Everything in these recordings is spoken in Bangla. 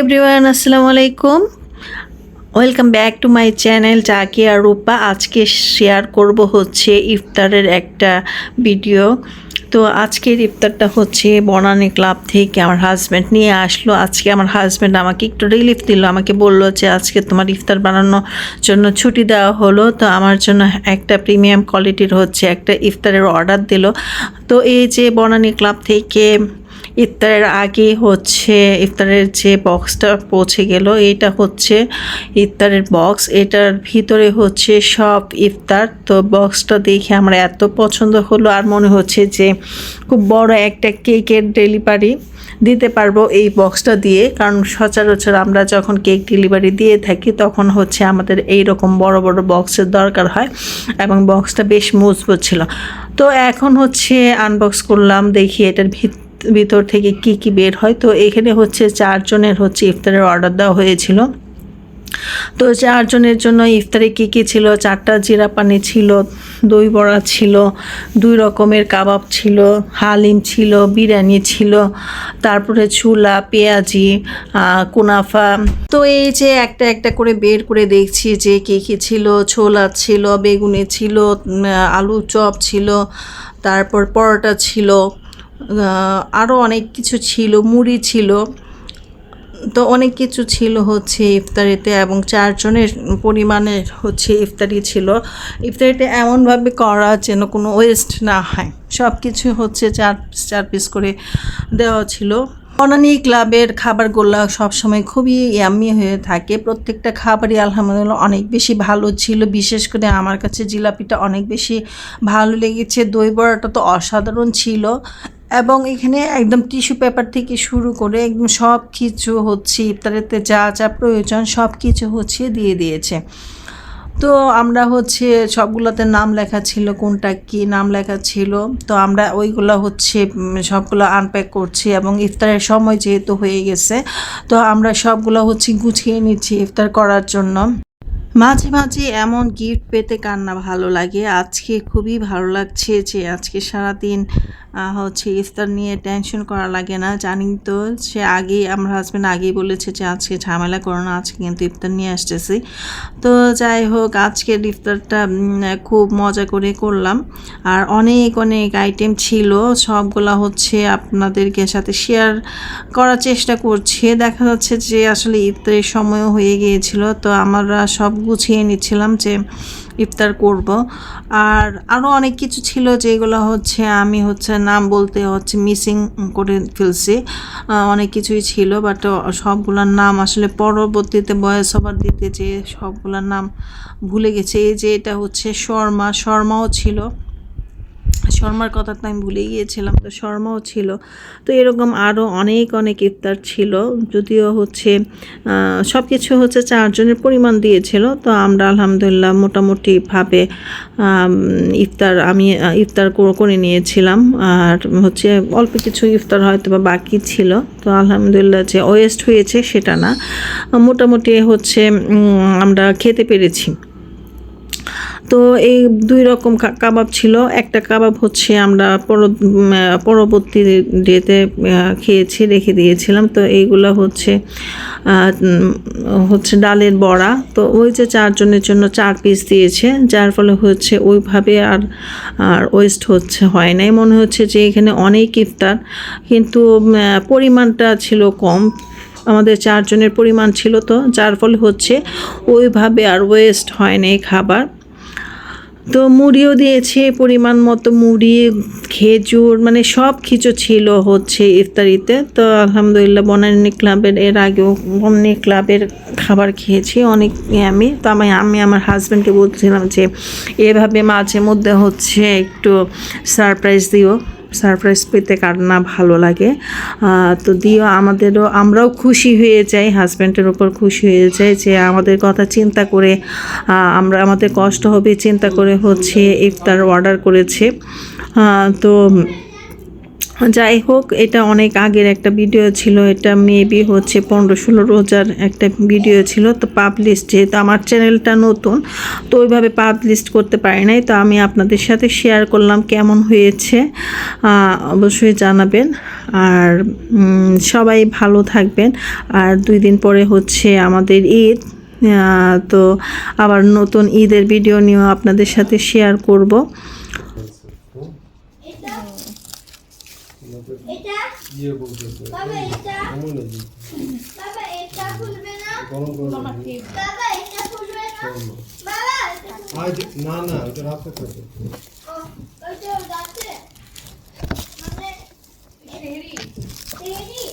এভরিওয়ান আসসালামু আলাইকুম welcome back to my channel Chaki আর রূপা আজকে শেয়ার করব হচ্ছে ইফতারের একটা ভিডিও তো আজকের ইফতারটা হচ্ছে বনানী ক্লাব থেকে আমার হাজব্যান্ড নিয়ে আসলো। আজকে আমার হাজব্যান্ড আমাকে একটু রিলিফ দিল। আমাকে বলল যে, আজকে তোমার ইফতার বানানোর জন্য ছুটি দেওয়া হলো। তো আমার জন্য একটা প্রিমিয়াম কোয়ালিটির হচ্ছে একটা ইফতারের অর্ডার দিল। তো এই যে বনানী ক্লাব থেকে ইফতারের আগে হচ্ছে, ইফতারের যে বক্সটা পৌঁছে গেল এটা হচ্ছে ইফতারের বক্স এটার ভিতরে হচ্ছে সব ইফতার। তো বক্সটা দেখে আমার এত পছন্দ হলো আর মনে হচ্ছে যে খুব বড় একটা কেকের ডেলিভারি দিতে পারব এই বক্সটা দিয়ে। কারণ সচরাচর আমরা যখন কেক ডেলিভারি দিয়ে থাকি, তখন হচ্ছে আমাদের এই রকম বড় বড় বক্সের দরকার হয় এবং বক্সটা বেশ মজবুত ছিল। তো এখন হচ্ছে আনবক্স করলাম, দেখি এটার ভিত ভিতর থেকে কি কি বের হয়। তো এখানে হচ্ছে চারজনের হচ্ছে ইফতারের অর্ডার দেওয়া হয়েছিল। তো চারজনের জন্য ইফতারে কী কী ছিল? চারটা জিরা পানি ছিল, দই বড়া ছিল, দুই রকমের কাবাব ছিল, হালিম ছিল, বিরিয়ানি ছিল, তারপরে চুলা পেঁয়াজি কুনাফা। তো এই যে একটা একটা করে বের করে দেখছি যে কী কী ছিল। ছোলা ছিল, বেগুনি ছিল আলু চপ ছিল, তারপর পরোটা ছিল। আরও অনেক কিছু ছিল, মুড়ি ছিল। তো অনেক কিছু ছিল হচ্ছে ইফতারিতে এবং চারজনের পরিমাণে হচ্ছে ইফতারি ছিল। ইফতারিতে এমনভাবে করা যেন কোনো ওয়েস্ট না হয়। সব কিছু হচ্ছে চার চার পিস করে দেওয়া ছিল। অনানি ক্লাবের খাবারগুলো সবসময় খুবই ইয়াম্মি হয়ে থাকে। প্রত্যেকটা খাবারই আলহামদুলিল্লাহ অনেক বেশি ভালো ছিল। বিশেষ করে আমার কাছে জিলাপিটা অনেক বেশি ভালো লেগেছে। দই বড়াটা তো অসাধারণ ছিল। এবং এখানে একদম টিস্যু পেপার থেকে শুরু করে একদম সব কিছু হচ্ছে, ইফতারেতে যা যা প্রয়োজন সব কিছু হচ্ছে দিয়ে দিয়েছে। তো আমরা হচ্ছে সবগুলোতে নাম লেখা ছিল, কোনটা কি নাম লেখা ছিল, তো আমরা ওইগুলো হচ্ছে সবগুলো আনপ্যাক করছি এবং ইফতারের সময় যেহেতু হয়ে গেছে, তো আমরা সবগুলো হচ্ছে গুছিয়ে নিচ্ছি ইফতার করার জন্য। মাঝে মাঝে এমন গিফট পেতে কান্না ভালো লাগে। আজকে খুবই ভালো লাগছে যে আজকে সারাদিন হচ্ছে ইফতার নিয়ে টেনশন করা লাগে না। জানি তো, সে আগেই আমার হাজব্যান্ড আগেই বলেছে যে আজকে ঝামেলা করো না, আজকে কিন্তু ইফতার নিয়ে আসতেছি। তো যাই হোক, আজকের ইফতারটা খুব মজা করে করলাম। আর অনেক অনেক আইটেম ছিল, সবগুলা হচ্ছে আপনাদেরকে সাথে শেয়ার করার চেষ্টা করছে। দেখা যাচ্ছে যে আসলে ইফতারের সময়ও হয়ে গিয়েছিল, তো আমরা সব গুছিয়ে নিচ্ছিলাম যে ইফতার করব। আর আরও অনেক কিছু ছিল যেগুলো হচ্ছে আমি হচ্ছে নাম বলতে হচ্ছে মিসিং করে ফেলছি। অনেক কিছুই ছিল বাট সবগুলোর নাম আসলে পরবর্তীতে বয়স হবার দিতে যে সবগুলোর নাম ভুলে গেছে। এই যে এটা হচ্ছে শর্মা, শর্মাও ছিল। শর্মার কথা তো আমি ভুলে গিয়েছিলাম, তো শর্মাও ছিল। তো এরকম আরও অনেক অনেক ইফতার ছিল, যদিও হচ্ছে সব কিছু হচ্ছে চারজনের পরিমাণ দিয়েছিল। তো আমরা আলহামদুলিল্লাহ মোটামুটিভাবে ইফতার আমি, ইফতার কর- নিয়েছিলাম। আর হচ্ছে অল্প কিছু ইফতার হয়তো বা বাকি ছিল। তো আলহামদুলিল্লাহ যে ওয়েস্ট হয়েছে সেটা না। মোটামুটি হচ্ছে আমরা খেতে পেরেছি। তো এই দুই রকম কাবাব ছিল। একটা কাবাব হচ্ছে আমরা পরবর্তী ডেতে খেয়েছি, রেখে দিয়েছিলাম। তো এইগুলো হচ্ছে হচ্ছে ডালের বড়া। তো ওই যে চারজনের জন্য চার পিস দিয়েছে। যার ফলে হচ্ছে ওইভাবে আর আর ওয়েস্ট হচ্ছে, হয় নাই। মনে হচ্ছে যে এখানে অনেক ইফতার, কিন্তু পরিমাণটা ছিল কম। আমাদের চারজনের পরিমাণ ছিল তো। যার ফলে হচ্ছে ওইভাবে আর ওয়েস্ট হয় না খাবার। তো মুড়িও দিয়েছে পরিমাণ মতো মুড়ি, খেজুর মানে সব কিছু ছিল হচ্ছে ইফতারিতে। তো আলহামদুলিল্লাহ বনানী ক্লাবের, এর আগেও বনানী ক্লাবের খাবার খেয়েছি, অনেক আমি। তো আমি আমি আমার হাজব্যান্ডকে বলছিলাম যে, এভাবে মাঝে মধ্যে হচ্ছে একটু সারপ্রাইজ দিও। সারপ্রাইজ পেতে কার না ভালো লাগে। তো দিও আমাদেরও, আমরাও খুশি হয়ে যাই, হাজব্যান্ডের ওপর খুশি হয়ে যাই যে আমাদের কথা চিন্তা করে আমরা, আমাদের কষ্ট হবে, চিন্তা করে হচ্ছে ইফতার অর্ডার করেছে। তো যাই হোক, এটা অনেক আগের একটা ভিডিও ছিল। এটা মেবি হচ্ছে পনেরো ষোলো রোজার একটা ভিডিও ছিল। তো পাবলিশ যেহেতু আমার চ্যানেলটা নতুন, তো ওইভাবে পাবলিশ করতে পারি নাই। তো আমি আপনাদের সাথে শেয়ার করলাম কেমন হয়েছে অবশ্যই জানাবেন। আর সবাই ভালো থাকবেন। আর দুই দিন পরে হচ্ছে আমাদের ঈদ তো আবার নতুন ঈদের ভিডিও নিয়েও আপনাদের সাথে শেয়ার করব এটা এটা ইয়ে বলতেছে বাবা এটা এমন নাকি বাবা এটা খুলবে না গরম করে রাখবি। বাবা এটা খুলবে না বাবা এটা খুলবে আজ না না ওটা রাস্তা থাকে ও, ওইটা যাচ্ছে মানে হেরি হেরি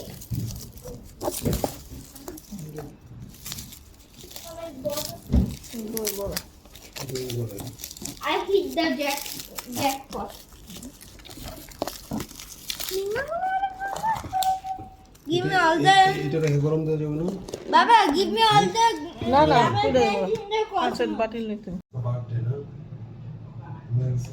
I hit the jack jackpot. Give me all the এটা রেখে গরম দেওয়া যাবে না Baba, give me all the না, না, পুরো আচ্ছা বাটিল নিতে বার্থডে না ম্যাক্স